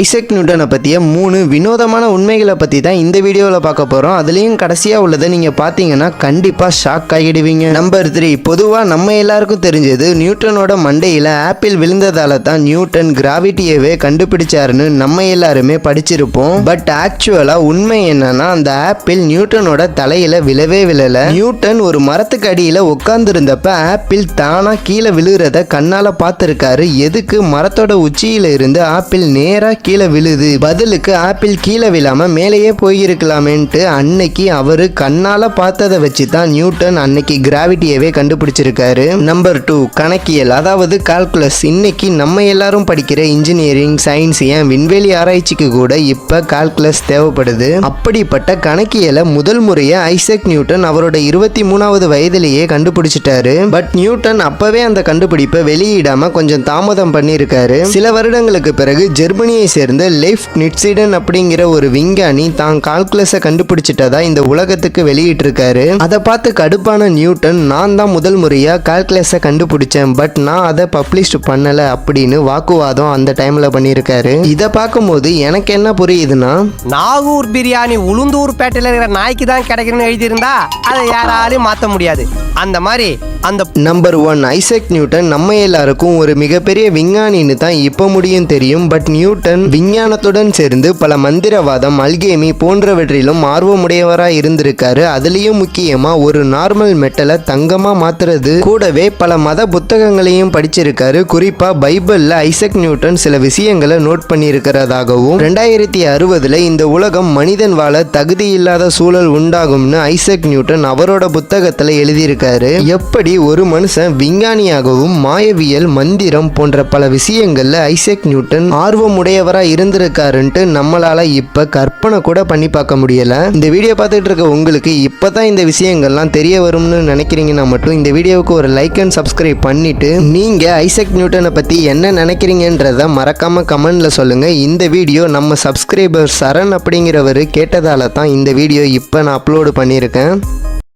Isaac நியூட்டனை பற்றிய மூணு வினோதமான உண்மைகளை பற்றி தான் இந்த வீடியோவில் பார்க்க போகிறோம் அதுலேயும் கடைசியாக உள்ளதை நீங்கள் பார்த்தீங்கன்னா கண்டிப்பாக ஷாக் ஆகிடுவீங்க. நம்பர் த்ரீ பொதுவாக நம்ம எல்லாருக்கும் தெரிஞ்சது நியூட்டனோட மண்டையில் ஆப்பிள் விழுந்ததால தான் நியூட்டன் கிராவிட்டியவே கண்டுபிடிச்சாருன்னு நம்ம எல்லாருமே படிச்சிருப்போம். பட் ஆக்சுவலாக உண்மை என்னன்னா அந்த ஆப்பிள் நியூட்டனோட தலையில் விழவே விழலை. நியூட்டன் ஒரு மரத்துக்கு அடியில் உட்காந்துருந்தப்ப ஆப்பிள் தானாக கீழே விழுகிறத கண்ணால் பார்த்துருக்காரு. எதுக்கு? மரத்தோட உச்சியில இருந்து ஆப்பிள் நேராக கீழே விழுது. பதிலுக்கு ஆப்பிள் கீழே விழாம மேலேயே போயிருக்கலாமேன்ட்டு அன்னைக்கு அவரு கண்ணால பார்த்ததை வச்சு தான் நியூட்டன் அன்னைக்கு கிராவிட்டியவே கண்டுபிடிச்சிருக்காரு. நம்பர் டூ கணக்கியல். அதாவது கால்குலஸ் இன்னைக்கு நம்ம எல்லாரும் படிக்கிற இன்ஜினியரிங் சயின்ஸ் ஏன் விண்வெளி ஆராய்ச்சிக்கு கூட இப்ப கால்குலஸ் தேவைப்படுது? அப்படிப்பட்ட கணக்கியலை முதல் முறையை ஐசக் நியூட்டன் அவரோட இருபத்தி மூணாவது வயதிலேயே கண்டுபிடிச்சிட்டாரு. பட் நியூட்டன் அப்பவே அந்த கண்டுபிடிப்பை வெளியிடாம கொஞ்சம் தாமதம் பண்ணியிருக்காரு. சில வருடங்களுக்கு பிறகு ஜெர்மனியை சேர்ந்த லெஃப் நிட்சிடன் அப்படிங்கிற ஒரு விஞ்ஞானி தான் கால்குலஸை கண்டுபிடிச்சிட்டதா இந்த உலகத்துக்கு வெளியிட்டிருக்காரு. அதை பார்த்து கடுப்பான நியூட்டன் நான் தான் முதல் முறையா கால்குலஸை கண்டுபிடிச்சேன் பட் நான் அதை பப்ளிஷ் பண்ணல அப்படின்னு வாக்குவாதம் அந்த டைம்ல பண்ணியிருக்காரு. இதை பார்க்கும்போது எனக்கு என்ன புரியுதுன்னா நாகூர் பிரியாணி உளுந்தூர் பேட்டையில் இருக்கிற நாய்க்கு தான் கிடைக்கணும்னு எழுதியிருந்தா அதை யாராலையும் மாற்ற முடியாது. அந்த மாதிரி அந்த நம்பர் ஒன் ஐசக் நியூட்டன் நம்ம எல்லாருக்கும் ஒரு மிகப்பெரிய விஞ்ஞானின்னு தான் இப்போ முடியும் தெரியும் பட் நியூட்டன் விஞ்ஞானத்துடன் சேர்ந்து பல மந்திரவாதம் அல்கேமி போன்றவற்றிலும் ஆர்வமுடையவராக இருந்திருக்காரு. அதுலேயும் முக்கியமாக ஒரு நார்மல் மெட்டலை தங்கமாக மாத்துறது. கூடவே பல மத புத்தகங்களையும் படிச்சிருக்காரு. குறிப்பாக பைபிளில் ஐசக் நியூட்டன் சில விஷயங்களை நோட் பண்ணியிருக்கிறதாகவும் ரெண்டாயிரத்தி அறுபதுல இந்த உலகம் மனிதன் வாழ தகுதி இல்லாத சூழல் உண்டாகும்னு ஐசக் நியூட்டன் அவரோட புத்தகத்தில் எழுதியிருக்காரு. எப்படி ஒரு மனுஷன் விஞ்ஞானியாகவும் மாயவியல் மந்திரம் போன்ற பல விஷயங்களில் ஐசக் நியூட்டன் ஆர்வமுடையவர் உடையவரா இருந்திருக்காருன்ட்டு நம்மளால் இப்போ கற்பனை கூட பண்ணி பார்க்க முடியலை. இந்த வீடியோ பார்த்துட்டு இருக்க உங்களுக்கு இப்பதான் இந்த விஷயங்கள்லாம் தெரிய வரும்னு நினைக்கிறீங்கன்னா மட்டும் இந்த வீடியோவுக்கு ஒரு லைக் அண்ட் சப்ஸ்கிரைப் பண்ணிவிட்டு நீங்கள் ஐசக் நியூட்டனை பற்றி என்ன நினைக்கிறீங்கன்றத மறக்காமல் கமெண்டில் சொல்லுங்கள் இந்த வீடியோ நம்ம சப்ஸ்கிரைபர் சரண் அப்படிங்கிறவர் கேட்டதால தான் இந்த வீடியோ இப்போ நான் அப்லோடு பண்ணியிருக்கேன்.